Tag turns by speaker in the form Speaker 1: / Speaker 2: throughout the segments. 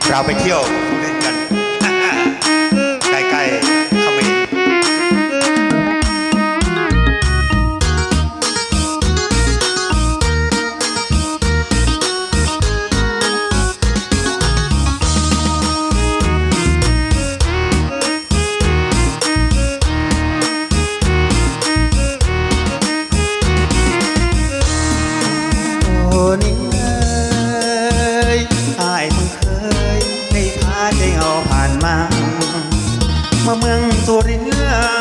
Speaker 1: Grab a kill. เมื
Speaker 2: องสุรินทร์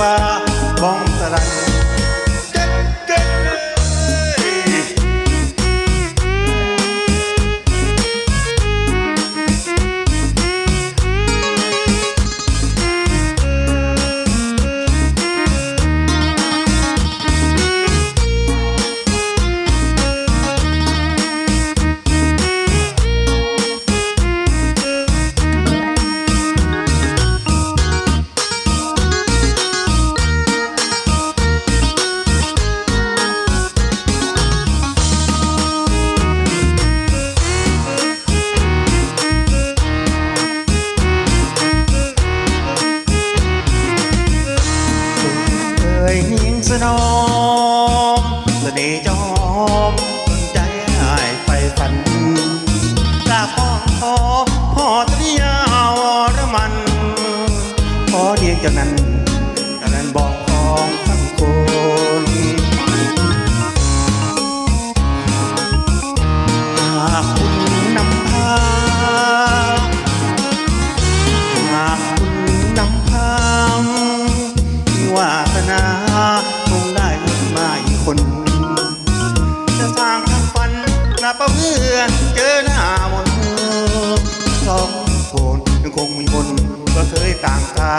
Speaker 2: voir สนอมเสน่ห์จอมสใจหายไปฝันกราบพ่อพ่อตรียาวรมัน ขอเดียงเจ้านั้น ประเมื่อเจอหน้ามนสองคนยังคงมีคนก็เคยต่างตา